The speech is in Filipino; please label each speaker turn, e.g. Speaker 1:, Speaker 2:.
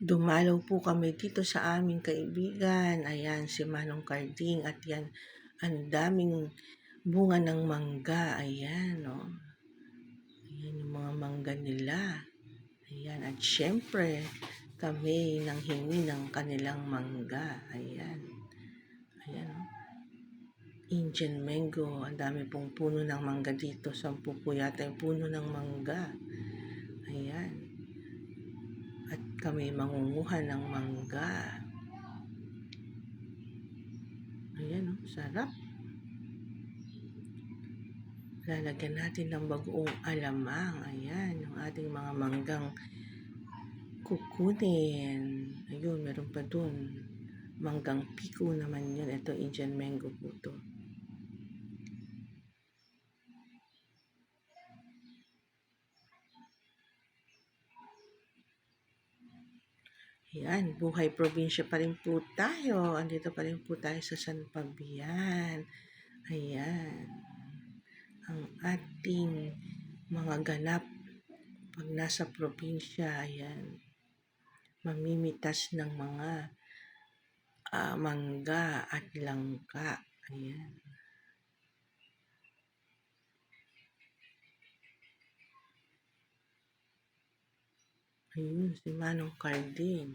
Speaker 1: Dumalaw po kami dito sa aming kaibigan. Ayan, si Manong Carding. At yan, ang daming bunga ng mangga. Ayan, oh. Ayan yung mga mangga nila. Ayan, at syempre, kami nang hingi ng kanilang mangga. Ayan. Ayan, oh. Indian mango. Ang dami pong puno ng mangga dito. Sampu po yata yung puno ng mangga. Ayan. Kami mangunguha ng mangga. Ayan, oh, sarap. Lalagyan natin ng bagoong alamang. Ayan, yung ating mga manggang kukunin. Ayun, meron pa dun. Manggang piko naman yun. Ito, Indian mango po to. Yan, buhay probinsya pa rin po tayo. Andito pa rin po tayo sa San Fabian. Ayan. Ang ating mga ganap pag nasa probinsya, ayan. Mamimitas ng mga ah, mangga at langka. Ayan. Ayun, si Manong Carding.